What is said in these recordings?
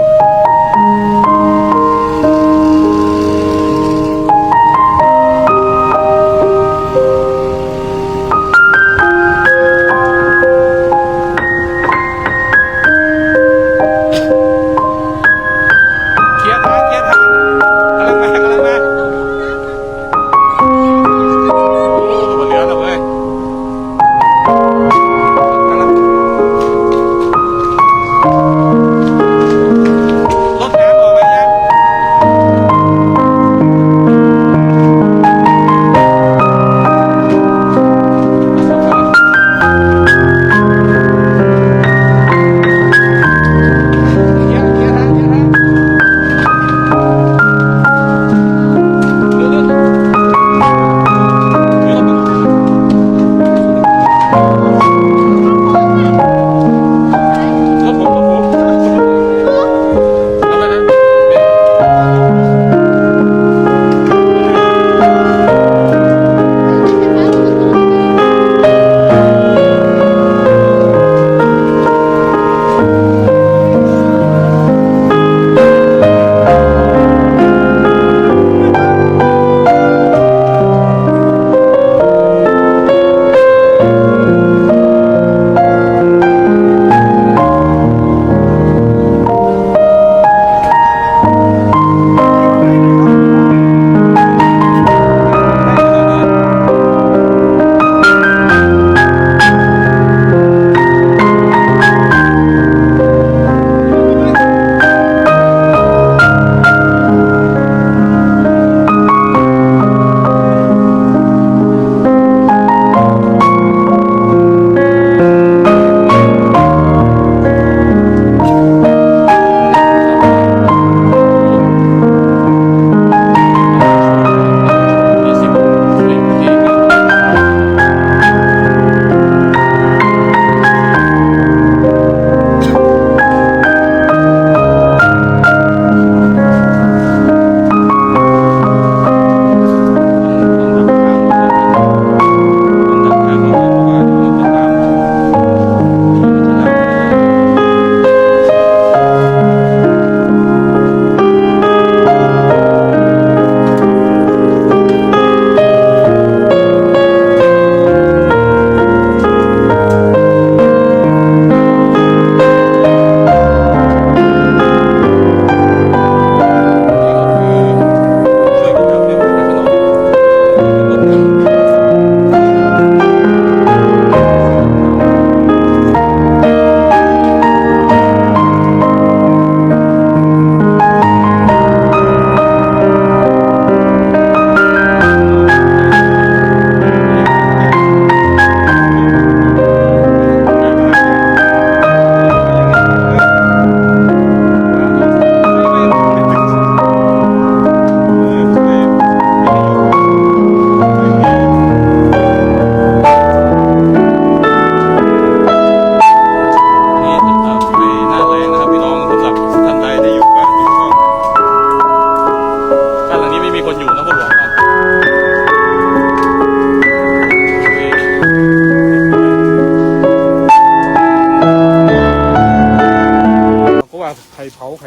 เ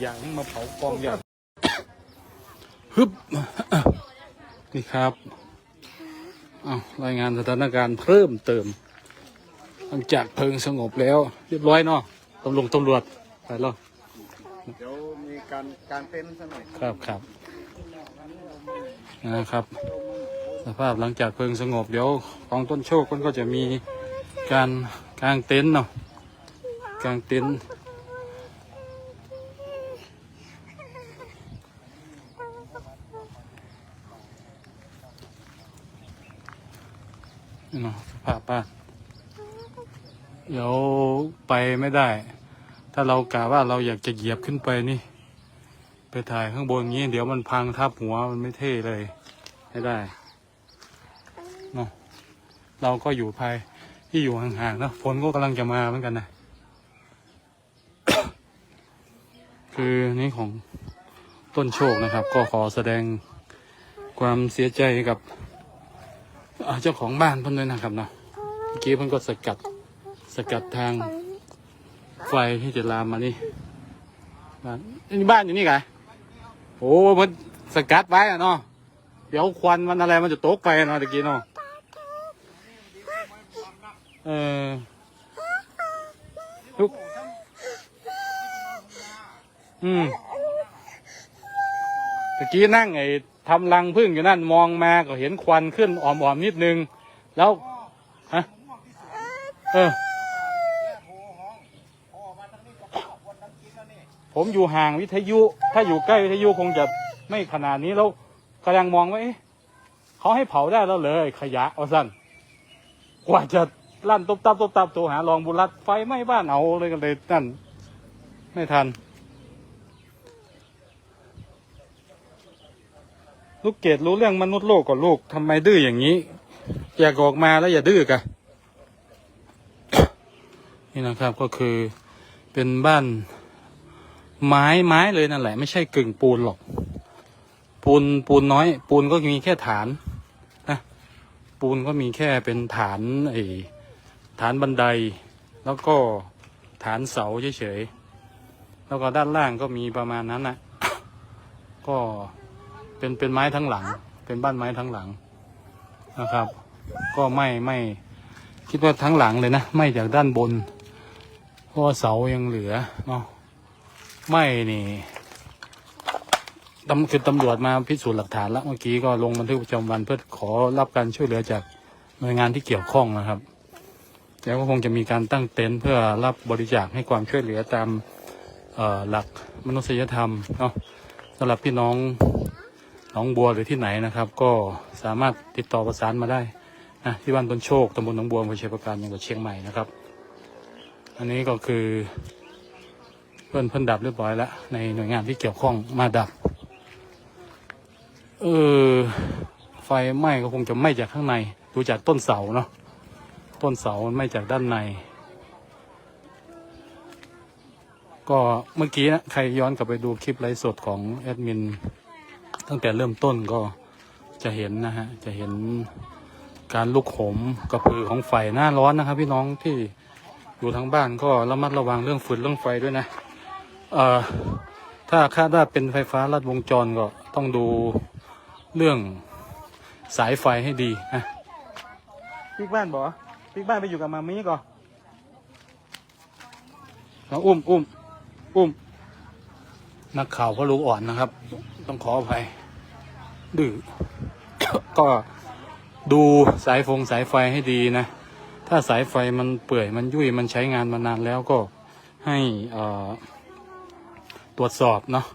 ไข่าไข่ยางมาเผากองใหญ่ฮึบนี่ครับอ้าวรายงานสถานการณ์เพิ่มเติม หลังจากเพลิงสงบแล้ว เรียบร้อยเนาะตำรวจตำรวจไปแล้วเดี๋ยวมีการการเต้นสักหน่อยครับครับนะครับ สภาพหลังจากเพลิงสงบเดี๋ยวของต้นโชคมันก็จะมีการกางเต็นท์เนาะกางเต็นท์ เนาะสภาพบ้านเดี๋ยวไปไม่ได้ ถ้าเรากะว่าเราอยากจะเหยียบขึ้นไปนี่ ไปถ่ายข้างบนงี้ เดี๋ยวมันพังทับหัวมันไม่เท่เลยไม่ได้เนาะเราก็อยู่ภายที่อยู่ห่างๆนะฝนก็กำลังจะมาเหมือนกันนะคือนี่ของต้นโชคนะครับ ก็ขอแสดงความเสียใจกับ เจ้าของบ้านเพิ่นด้วยนะครับเนาะเมื่อกี้เพิ่นก็สกัดสกัดทางไฟที่จะลามมานี่บ้านนี่บ้านอยู่นี่ไงโอ้มันสกัดไว้อะเนาะเดี๋ยวควันมันอะไรมันจะตกไปเนาะตะกี้เนาะเออลุกอืมตะกี้นั่งไอ้ ทำรังพึ่งอยู่นั่นมองมาก็เห็นควันขึ้นอ่อมๆนิดนึง แล้วฮะเออ ผมอยู่ห่างวิทยุ ถ้าอยู่ใกล้วิทยุคงจะไม่ขนาดนี้แล้วกำลังมองว่าเอ๊ะเขาให้เผาได้แล้วเลยขยะเอาสั้นกว่าจะลั่นตบตับตบตับโทรหารองบุรัตไฟไหม้บ้านเอาเลยกันเลยนั่น ไม่ทัน ลูกเกดรู้เรื่องมนุษย์โลกก่อนลูกทำไมดื้ออย่างนี้ อยากออกมาแล้วอย่าดื้อกะนี่นะครับก็คือเป็นบ้านไม้ไม้เลยนั่นแหละ ไม่ใช่กึ่งปูนหรอก ปูนปูนน้อย ปูนก็มีแค่ฐานนะปูนก็มีแค่เป็นฐานไอ้ฐานบันได แล้วก็ฐานเสาเฉยๆแล้วก็ด้านล่างก็มีประมาณนั้นนะก็ เป็นเป็นไม้ทั้งหลัง เป็นบ้านไม้ทั้งหลังนะครับ ก็ไม่ไม่คิดว่าทั้งหลังเลยนะไม่จากด้านบนเพราะเสายังเหลือเนาะไม่นี่ตำคือตำรวจมาพิสูจน์หลักฐานแล้วเมื่อกี้ก็ลงบันทึกประจำวันเพื่อขอรับการช่วยเหลือจากหน่วยงานที่เกี่ยวข้องนะครับแล้วก็คงจะมีการตั้งเต็นท์เพื่อรับบริจาคให้ความช่วยเหลือตามหลักมนุษยธรรมเนาะสำหรับพี่น้อง หนองบัวหรือที่ไหนนะครับ ก็สามารถติดต่อประสานมาได้นะที่บ้านต้นโชคตำบลหนองบัวอำเภอชัยประการจังหวัดเชียงใหม่นะครับ อันนี้ก็คือเพื่อนเพื่อนดับเรียบร้อยแล้วในหน่วยงานที่เกี่ยวข้องมาดับเออไฟไหม้ก็คงจะไหม้จากข้างในดูจากต้นเสาเนาะต้นเสามันไหม้จากด้านใน ก็เมื่อกี้นะใครย้อนกลับไปดูคลิปไลฟ์สดของแอดมิน ตั้งแต่เริ่มต้นก็จะเห็นนะฮะ จะเห็นการลุกโหมกระพือของไฟหน้าร้อนนะครับ พี่น้องที่อยู่ทางบ้านก็ระมัดระวังเรื่องฝุ่นเรื่องไฟด้วยนะเอ่อถ้าคาดว่าเป็นไฟฟ้าลัดวงจรก็ต้องดูเรื่องสายไฟให้ดีนะปิ๊กบ้านบอปิ๊กบ้านไปอยู่กับมามี่ก่อนเอาอุ้มอุ้มอุ้มนักข่าวก็รู้อ่อนนะครับ ต้องขออภัยดื้อก็ดูสายฟงสายไฟให้ดีนะ ถ้าสายไฟมันเปื่อยมันยุ่ยมันใช้งานมานานแล้วก็ให้ตรวจสอบเนาะ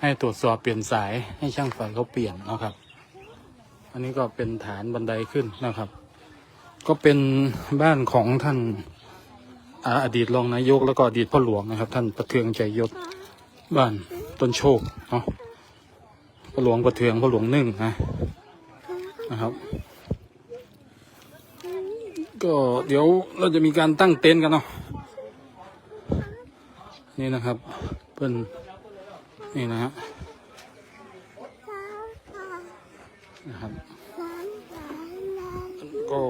ให้ตรวจสอบเปลี่ยนสายให้ช่างไฟเขาเปลี่ยนเนาะครับ อันนี้ก็เป็นฐานบันไดขึ้นนะครับ ก็เป็นบ้านของท่านอาอดีตรองนายกแล้วก็อดีตพ่อหลวงนะครับ ท่านประเทืองใจยศบ้านต้นโชคเนาะ พ่อหลวงประเทืองพ่อหลวงนึ่งนะนะครับ ก็เดี๋ยวเราจะมีการตั้งเต็นท์กันเนาะนี่นะครับเพิ่นนี่นะฮะนะครับก็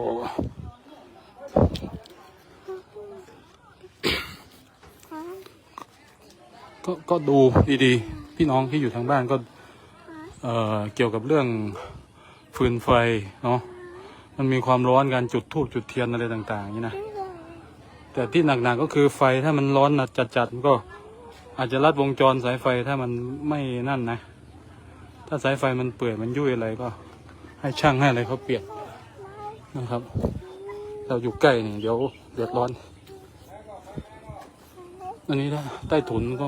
ก็ ก็ดูดีๆ พี่น้องที่อยู่ทางบ้านก็ เเกี่ยวกับเรื่องฟืนไฟเนาะมันมีความร้อนการจุดธูปจุดเทียนอะไรต่างๆอย่างนี้นะแต่ที่หนักๆก็คือไฟถ้ามันร้อนนะจัดๆมันก็อาจจะลัดวงจรสายไฟถ้ามันไม่นั่นนะ ถ้าสายไฟมันเปื่อยมันยุ่ยอะไรก็ ให้ช่างให้อะไรเขาเปลี่ยนนะครับ เราอยู่ใกล้นี่เดี๋ยวเดือดร้อน อันนี้นะใต้ถุนก็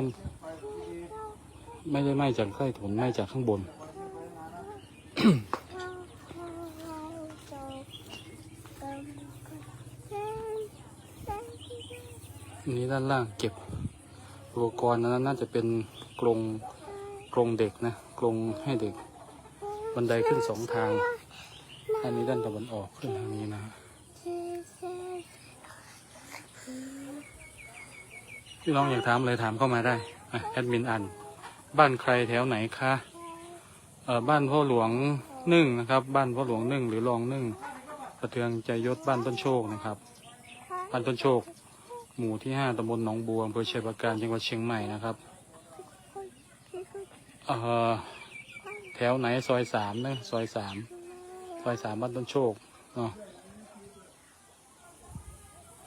ไม่ได้ไหม้จากใต้ถุนไหม้จากข้างบน นี้ด้านล่างเก็บอุปกรณ์นั้นน่าจะเป็นกรงกรงเด็กนะกรงให้เด็ก บันไดขึ้นสองทางอันนี้ด้านตะวันออกขึ้นทางนี้นะพี่น้องอยากถามอะไรถามเข้ามาได้อแอดมินอ่านบ้านใครแถวไหนคะ บ้านพ่อหลวงนึ่งนะครับ บ้านพ่อหลวงนึ่งหรือรองนึ่งประเทืองใจยศบ้านต้นโชคนะครับ บ้านต้นโชค หมู่ที่ห้าตำบลหนองบัวอำเภอเชัยปราการจังหวัดเชียงใหม่นะครับเอ่อแถวไหนซอยสามนะซอยสามซอยสามบ้านต้นโชคเนาะ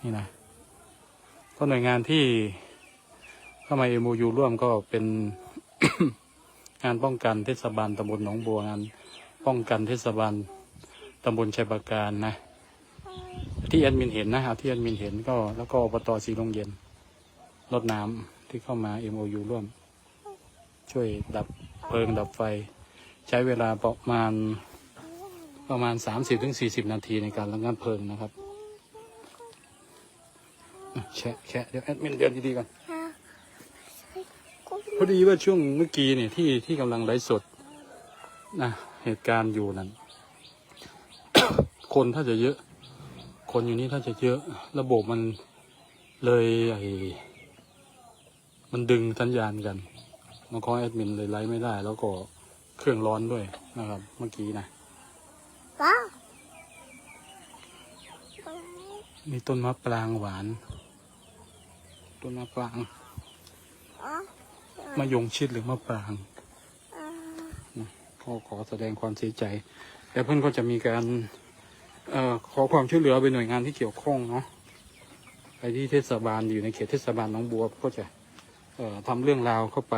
นี่นะก็หน่วยงานที่เข้ามาเอมูยูร่วมก็เป็น งานป้องกันเทศบาลตำบลหนองบัวงานป้องกันเทศบาลตำบลชัยปราการนะ ที่แอดมินเห็นนะเอาที่แอดมินเห็นก็แล้วก็อบตสีลงเย็นรถน้ำที่เข้ามา MOU ร่วม ช่วยดับเพลิงดับไฟ ใช้เวลาประมาณประมาณ 30-40 นาทีในการระงับเพลิงนะครับแชะแชะเดี๋ยวแอดมินเดินดีๆก่อน พอดีว่าช่วงเมื่อกี้เนี่ยที่ที่กำลังไลฟ์สดนะเหตุการณ์อยู่นั้น คนถ้าจะเยอะ คนอยู่นี่ถ้าจะเยอะ ระบบมันเลยไอ้มันดึงสัญญาณกันมันก็แอดมินเลยไลฟ์ไม่ได้ แล้วก็เครื่องร้อนด้วยนะครับ เมื่อกี้นะป้ามีต้นมะปรางหวาน ต้นมะปรางอ๋อ มะยงชิดหรือมะปรางอ่าก็ขอแสดงความเสียใจแต่เพื่อนก็จะมีการเอ่อขอความช่วยเหลือไปหน่วยงานที่เกี่ยวข้องเนาะไปที่เทศบาลอยู่ในเขตเทศบาลหน้องบัวก็จะเอ่อทำเรื่องราวเข้าไป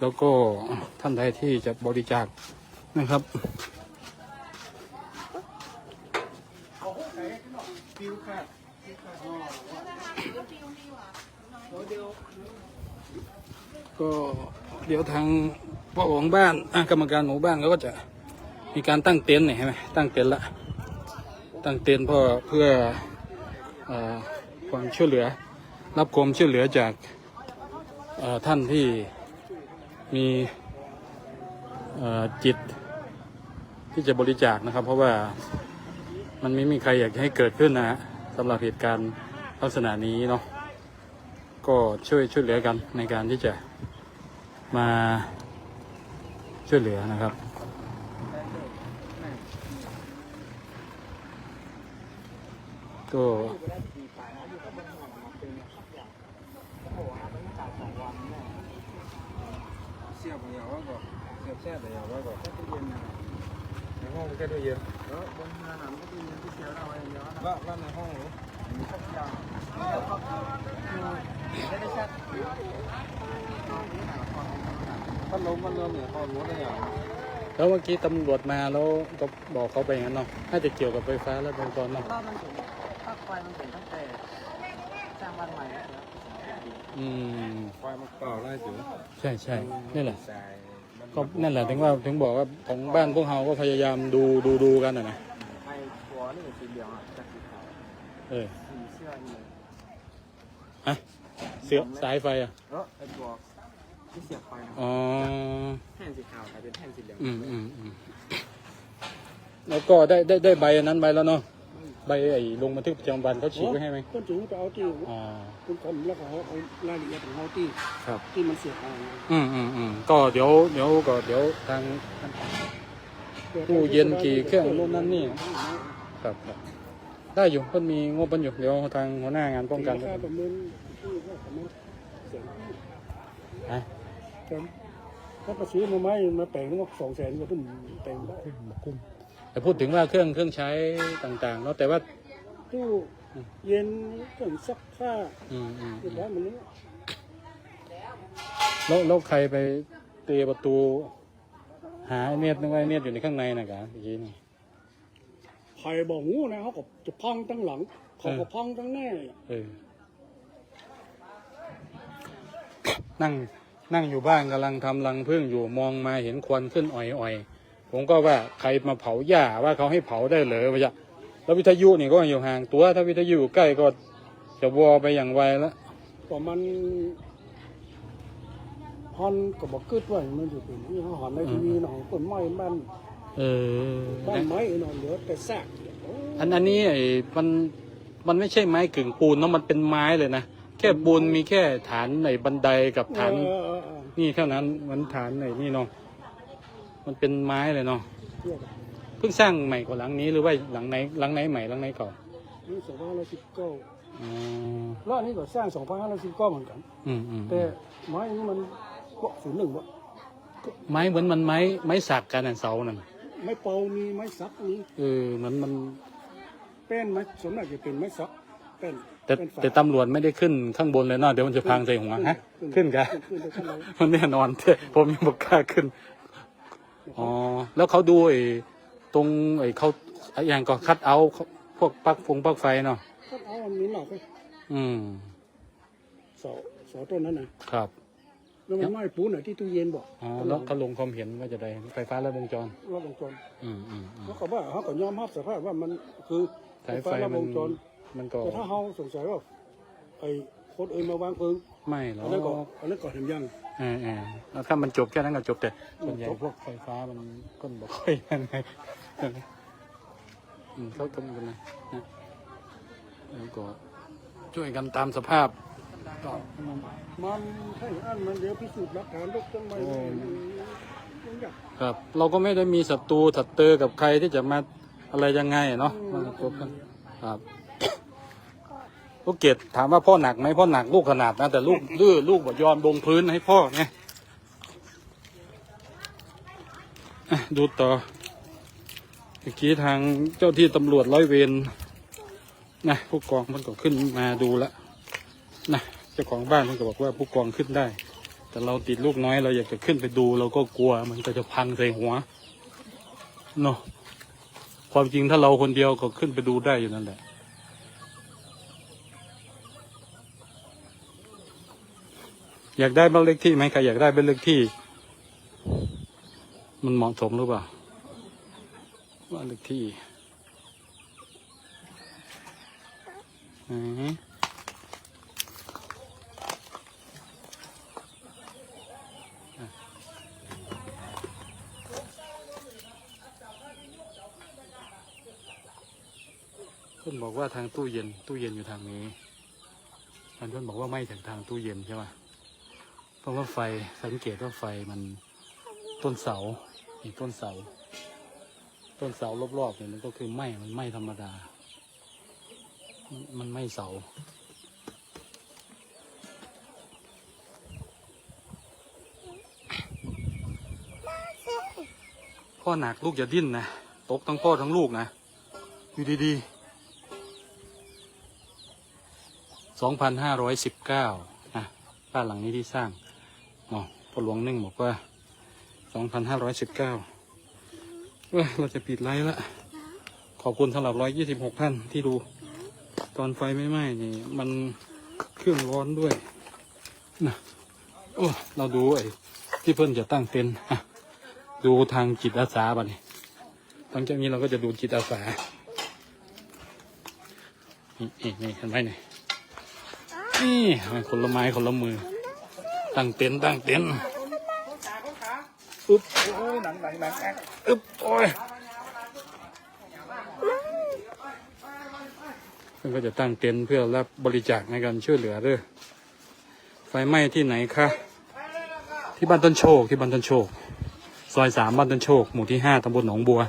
แล้วก็ท่านใดที่จะบริจาคนะครับ ก็เดี๋ยวทางพ่อของบ้านอะกรรมการหมู่บ้านเขาก็จะมีการตั้งเต็นท์เนี่ยใช่ไหมตั้งเต็นท์ละตั้งเต็นท์เพื่อเพื่อความช่วยเหลือ รับความช่วยเหลือจากท่านที่มีจิตที่จะบริจาคนะครับ เพราะว่ามันไม่มีใครอยากให้เกิดขึ้นนะฮะสำหรับเหตุการณ์ลักษณะนี้เนาะ ก็ช่วยช่วยเหลือกันในการที่จะมาช่วยเหลือนะครับ ก็เสียบองก็แค่ตู้เย็นนะแค่ตู้เย็นแล้วบนหนังก็ตู้เย็นที่เสียบเอาไว้เดียวนะว่าว่าในห้องหรือ มีสักอย่างไม่ได้แช่พัดลมพัดลมเนี่ยพอรู้ได้อย่างแล้วเมื่อกี้ตำรวจมาแล้วก็บอกเขาไปอย่างนั้นเนาะน่าจะเกี่ยวกับไฟฟ้าและวงจรเนาะก็มันถึงภาคไฟมันถึงตั้งแต่สร้างบ้านใหม่แล้วอืมไฟมันเก่าไล่ถึงใช่ใช่นี่แหละใช่มันก็นั่นแหละถึงว่าถึงบอกว่าของบ้านพวกเราก็พยายามดูดูดูกันนะนะไฟหัวนี่สีเหลืองอะจากสีขาวเออสีเสื้อนี่ฮะ เสือสายไฟอะเออไอตัวที่เสียบไฟนะอ๋อ แท่นสีขาวกลายเป็นแท่นสีเหลืองอืมอืมอืมแล้วก็ได้ได้ได้ใบอันนั้นใบแล้วเนาะ ใบไอ้ลงบันทึกประจำวันเขาฉีกไว้ให้ไหมคนถึงไปเอาที่อ๋อ คุณกรมแล้วก็เขาเอารายละเอียดของเขาที่ครับ ที่มันเสียหายอืมอืมอืมก็เดี๋ยวเดี๋ยวก็เดี๋ยวทาง ตู้เย็นกี่เครื่องนู่นนั่นนี่ ครับครับได้อยู่เพิ่นมีงบเพิ่นอยู่เดี๋ยวทางหัวหน้างานป้องกันค่าประเมิน ที่ว่าประมาณแสนฮะครับถ้าประซื้อมาไม้มาแต่งก็สองแสนก็ต้องแต่งได้คุ้มแต่พูดถึงว่าเครื่องเครื่องใช้ต่างๆเนาะแต่ว่าตู้เย็นเครื่องซักผ้าอืมอืมเรียบร้อยหมันนี้แล้วแล้วใครไปเตะประตู หาไอ้เนียดนึกว่าไอ้เนียดอยู่ในข้างในนะกะเมื่อกี้นี่ใครบอกงูนะเขาก็จะพังตั้งหลังเขาก็พังตั้งหน้าเออ นั่งนั่งอยู่บ้านกำลังทำรังพึ่งอยู่มองมาเห็นควันขึ้นอ่อยๆ ผมก็ว่าใครมาเผาหญ้าว่าเขาให้เผาได้เหรอวะจ๊ะแล้ววิทยุนี่ก็อยู่ห่างตัว ถ้าวิทยุอยู่ใกล้ก็จะวอไปอย่างไวแล้วก็มันพันก็บอกกึดไว้มันอยู่เป็นนี่เขาหันในทีวีหนองต้นไม้บ้านเออบ้านไม้หนองเหลือแต่ซากอันอันนี้ไอ้มันมันไม่ใช่ไม้กึ่งปูนเนาะมันเป็นไม้เลยนะ แค่ปูนมีแค่ฐานในบันไดกับฐานเออเออเออนี่เท่านั้นมันฐานไหนนี่เนาะมันเป็นไม้เลยเนาะเทียบกับเพิ่งสร้างใหม่กว่าหลังนี้หรือว่าหลังไหนหลังไหนใหม่หลังไหนเก่านี่สองพันห้าร้อยสิบเก้าอ๋อแล้วอันนี้ก็สร้างสองพันห้าร้อยสิบเก้าเหมือนกัน อืมอืมแต่ไม้นี้มันว่าศูนย์หนึ่งว่าไม้เหมือนมันไม้ไม้สักกันน่ะเสานั่นไม้เป่ามีไม้ซักมีเออเหมือนมัน แป้นไหมส่วนมากจะเป็นไม้ซักแป้น แต่เป็นฝาแต่ตำรวจไม่ได้ขึ้นข้างบนเลยเนาะเดี๋ยวมันจะพังใส่หัวฮะขึ้นกะขึ้นขึ้นขึ้นมันแน่นอนเถอะผมยังบอกกล้าขึ้นอ๋อแล้วเขาดูไอ้ตรงไอ้เขาไอ้อย่างก็คัดเอาท์พวกปลั๊กฟงปลั๊กไฟเนาะก็เอาอันนี้หลอกไปอืมเสาเสาต้นนั้นนะครับแล้วมันไหม้ปูนไหนที่ตู้เย็นบอกอ๋อแล้วเขาลงความเห็นว่าจะได้ไฟฟ้าและวงจรรอบวงจร อืมอืมอืมแล้วก็ว่าเขาก็ยอมรับสภาพว่ามันคือสายไฟรอบมัวนงจร มันก็แต่ถ้าเขาสงสัยว่าไอ้คนอื่นมาวางเพลิงไม่หรออันนั้นก็กอันนั้นก็เห็นยังเออเออแล้วถ้ามันจบแค่นั้นก็จบแต่ส่วนใหญ่พวกไฟฟ้ามันก็บอกค่อยยังไงอืมเขาต้มกันเลยนะแล้วก็ช่วยกันตามสภาพก็มันถ้าอย่างนั้นมันเดี๋ยวพิสูจน์หลักฐานทุกต้นไม้โอ้มันยากครับ เราก็ไม่ได้มีศัตรูศัตรูกับใครที่จะมาอะไรยังไงเนาะมันจบกันครับ ลูกเกดถามว่าพ่อหนักไหมพ่อหนักลูกขนาดนะแต่ลูกดื้อลูกบ่ยอมลงพื้นให้พ่อไงอะดูต่อเมื่อกี้ทางเจ้าที่ตำรวจร้อยเวรนะผู้กองมันก็ขึ้นมาดูแล้วนะเจ้าของบ้านมันก็บอกว่าผู้กองขึ้นได้ แต่เราติดลูกน้อยเราอยากจะขึ้นไปดูเราก็กลัวมันก็จะพังใส่หัวเนาะความจริงถ้าเราคนเดียวก็ขึ้นไปดูได้อยู่นั่นแหละ อยากได้บ้านเลขที่ไหมใครอยากได้บ้านเลขที่ มันเหมาะสมหรือเปล่าบ้านเลขที่ไหนเพื่อนบอกว่าทางตู้เย็น ตู้เย็นอยู่ทางนี้เพื่อนบอกว่าไม่ถึงทางตู้เย็นใช่ไหม ราะว่าไฟสังเกตว่าไฟมันต้นเสาอีกต้นเสา ต้นเสารอบๆเนี่ยมันก็คือไหม้มันไหม้ธรรมดา มันไหม้เสาพ่อหนักลูกอย่าดิ้นนะตกทั้งพ่อทั้งลูกนะอยู่ดีๆ2,519นะบ้านหลังนี้ที่สร้าง อ๋อพอหลวงนึ่งบอกว่า2,519เอ้ยเราจะปิดไลฟ์ละขอบคุณสำหรับ126ท่านที่ดู ตอนไฟไม่ไหม้นี่ มันเครื่องร้อนด้วยนะโอ้เราดูไอ้ที่เพิ่อนจะตั้งเต็นท์ดูทางจิตอาสาบ้านี่หลังจากนี้เราก็จะดูจิตอาสานี่นี่นี่เห็นไหมนี่นี่คนละไม้คนละมือ ตั้งเต็นท์ตั้งเต็นท์อึ๊บโอ้ยหนังหนังหนังแอ๊กอึ๊บโอ้ยเพื่อนก็จะตั้งเต็นท์เพื่อรับบริจาคในการช่วยเหลือเด้อไฟไหม้ที่ไหนคะที่บ้านต้นโชคที่บ้านต้นโชค ซอยสามบ้านต้นโชค หมู่ที่ห้าตำบลหนองบัว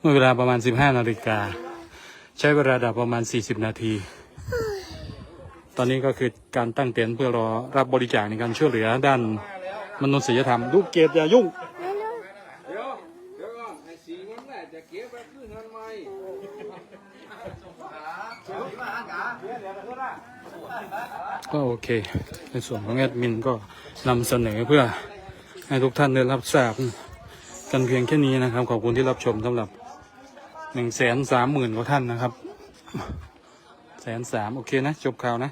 เมื่อเวลาประมาณสิบห้านาฬิกา ใช้เวลาดับประมาณสี่สิบนาที ตอนนี้ก็คือการตั้งเต็นท์เพื่อรอรับบริจาคในการช่วยเหลือด้านมนุษยธรรมลูกเกดอย่ายุ่งเดี๋ยวเดี๋ยวก่งก็โอเค ในส่วนของแอดมินก็นำเสนอเพื่อให้ทุกท่านได้รับทราบกันเพียงแค่นี้นะครับ ขอบคุณที่รับชมสำหรับหนึ่งแสนสามหมื่นกว่าท่านนะครับแสนสามโอเคนะ จบข่าวนะ